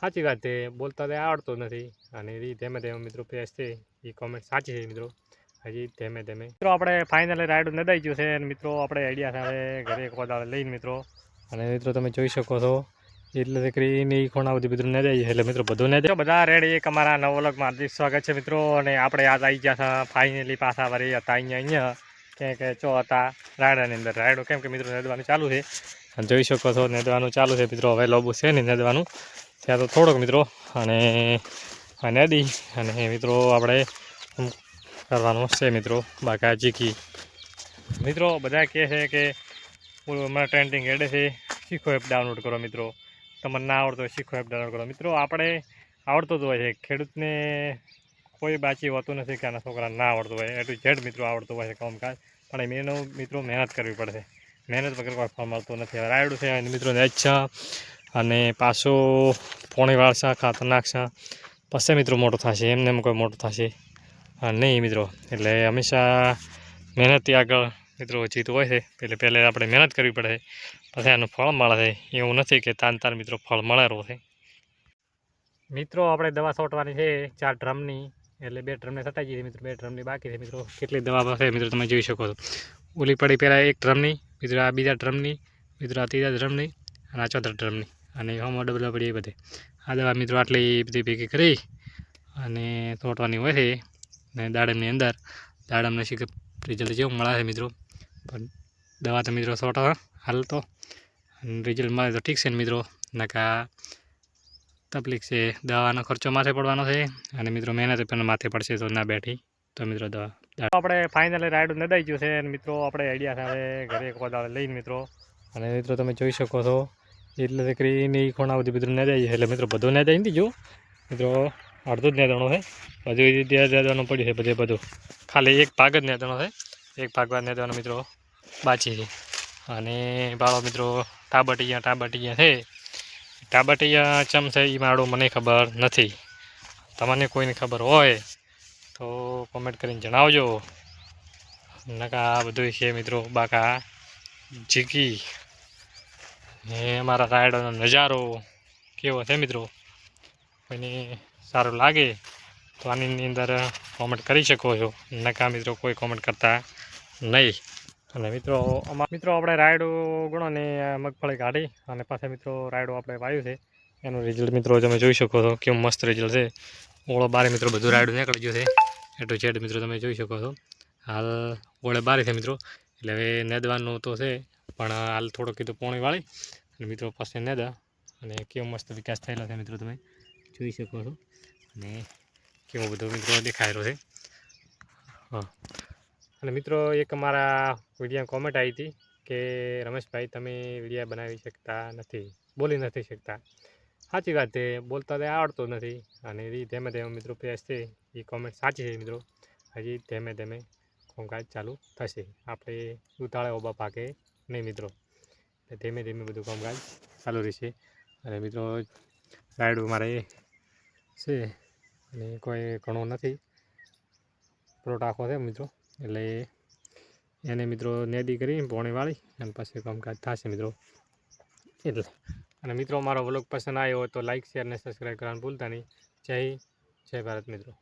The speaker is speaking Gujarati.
સાચી વાત છે. બોલતા તે આવડતું નથી. અને એ ધીમે ધીમે મિત્રો ફેસ છે. એ કોમેન્ટ સાચી છે મિત્રો. હજી ધીમે ધીમે. મિત્રો, આપણે ફાઇનલી રાઈડ નદાઈ ગયું છે. અને મિત્રો, આપણે આઈડિયા સાથે ઘરે એક કોદાળ લઈને મિત્રો. અને મિત્રો, તમે જોઈ શકો છો. એટલે દીકરીની ખૂણા બધી બધું ન જાય એટલે મિત્રો, બધું ન જાય બધા રેડી એક અમારા નવલકમાં હાર્દિક સ્વાગત છે મિત્રો. અને આપણે આજ આવી ગયા હતા ફાઇનલી પાછા વળી હતા અહીંયા અહીંયા. કે કે ચો હતા રાયડાની અંદર. રાયડો કેમ કે મિત્રો નદવાનું ચાલુ છે. અને જોઈ શકો છો, નેદવાનું ચાલુ છે મિત્રો. હવે લોબુ છે ને નેદવાનું. ત્યાં તો થોડોક મિત્રો, અને નદી અને મિત્રો આપણે કરવાનું છે મિત્રો બાકા ચીકી મિત્રો, બધા કહે છે કે અમારા ટ્રેન્ડિંગ હેડે છે, શીખો એપ ડાઉનલોડ કરો મિત્રો. તમને ના આવડતો હોય શીખો એપ ડાઉનલોડ કરો. મિત્રો, આપણે આવડતો જ હોય છે. ખેડૂતને કોઈ બાચી હોતું નથી કે આના છોકરાને ના આવડતું હોય. એ ટુ ઝેડ મિત્રો આવડતું હોય છે કામકાજ. પણ એનો મિત્રો મહેનત કરવી પડશે. મહેનત વગર કોઈ ફળ મળતું નથી. રાયડું છે મિત્રો નેચ છે અને પાછો પોણી વાળશા ખાતર પછી મિત્રો મોટો થશે, એમને એમ કોઈ મોટો થશે. નહીં મિત્રો, એટલે હંમેશા મહેનતથી આગળ મિત્રો જીત હોય છે. એટલે પહેલાં આપણે મહેનત કરવી પડે. પછી આનું ફળ મળે છે. એવું નથી કે તાન તાર મિત્રો ફળ મળેલું છે. મિત્રો, આપણે દવા છોટવાની છે, ચાર ડ્રમની. એટલે બે ડ્રમને સટાઈ ગઈ મિત્રો, બે ડ્રમની બાકી છે મિત્રો. કેટલી દવા છે મિત્રો તમે જોઈ શકો છો. ઓલી પડી પહેલાં એક ડ્રમની મિત્રો આ બીજા ડ્રમની મિત્રો આ ત્રીજા ડ્રમની અને આ ચોથા ડ્રમની. અને હોમો ડબલ પડી એ બધે. આ દવા મિત્રો આટલી બધી ભેગી કરી અને તોટવાની હોય છે. ને દાડમની અંદર દાડમને શીખ રિઝલ્ટ જેવું મળે છે મિત્રો. પણ દવા તો મિત્રો સો હાલ તો. રિઝલ્ટ મળે તો ઠીક છે ને મિત્રો. નકા તકલીફ છે દવાનો ખર્ચો માથે પડવાનો છે. અને મિત્રો મહેનત પણ માથે પડશે તો ના બેઠી. તો મિત્રો દવા આપણે ફાઇનલી રાઈડ નદાઈ ગયું છે અને મિત્રો. આપણે આઈડિયા સાથે ઘરે કોદાળ લઈને મિત્રો. અને મિત્રો તમે જોઈ શકો છો એટલે દીકરીની ખૂણા બધી મિત્રો ન જાય એટલે મિત્રો બધું ન જાય. નથી જો મિત્રો અડધું જ નેદાણું છે. બધું ત્યાં નેદાવાનું પડ્યું છે બધે બધું. ખાલી એક ભાગ જ નેદાણો છે. એક ભાગ બાદ નેદાવાનો મિત્રો બાચી છે. અને બાળો મિત્રો ટાબટિયા ટાબટિયા છે. ટાબટિયા ચમ છે એ માળો મને ખબર નથી. તમને કોઈને ખબર હોય તો કોમેન્ટ કરીને જણાવજો. નકા આ બધું છે મિત્રો બાકા. જીકી ને અમારા રાયડોનો નજારો કેવો છે મિત્રો? કોઈને સારું લાગે તો આની અંદર કોમેન્ટ કરી શકો છો. નકા મિત્રો કોઈ કોમેન્ટ કરતા નહીં. અને મિત્રો મિત્રો આપણે રાયડો ગણો ને મગફળી કાઢી અને પાછા મિત્રો રાયડો આપણે વાવ્યું છે. એનું રિઝલ્ટ મિત્રો તમે જોઈ શકો છો. કેવું મસ્ત રિઝલ્ટ છે. ઓળો બારે મિત્રો બધું રાયડું નીકળી ગયું છે. એટલું જેડ મિત્રો તમે જોઈ શકો છો. હાલ ઓળે બારે છે મિત્રો. એટલે હવે નેદવાનું તો છે. પણ હાલ થોડો કીધું પોણી વાળી. અને મિત્રો પાસે નેદા. અને કેવો મસ્ત વિકાસ થયેલો છે મિત્રો તમે જોઈ શકો છો. અને કેવો બધો મિત્રો રહ્યો છે. હા. અને મિત્રો એક અમારા વિડીયા કોમેન્ટ આવી હતી કે, રમેશભાઈ, તમે વિડીયા બનાવી શકતા નથી, બોલી નથી શકતા. સાચી વાત છે. બોલતા તે આવડતું નથી. અને એ ધીમે ધીમે મિત્રો પ્રયાસ છે. એ કોમેન્ટ સાચી છે મિત્રો. હજી ધીમે ધીમે કામકાજ ચાલુ થશે. આપણે ઉતાળે ઓબા પાકે નહીં મિત્રો. એટલે ધીમે ધીમે બધું કામકાજ ચાલુ રહેશે. અને મિત્રો રાઈડ મારે છે અને કોઈ ઘણું નથી. પ્લોટ આખો છે મિત્રો. એટલે એને મિત્રો નેદી કરી, પોણી વાળી અને પછી કામકાજ થશે મિત્રો. એટલે. અને મિત્રો, મારો વ્લોગ પસંદ આવ્યો હોય તો લાઇક શેર અને સબસ્ક્રાઈબ કરવાનું ભૂલતા નહીં. જય જય ભારત મિત્રો.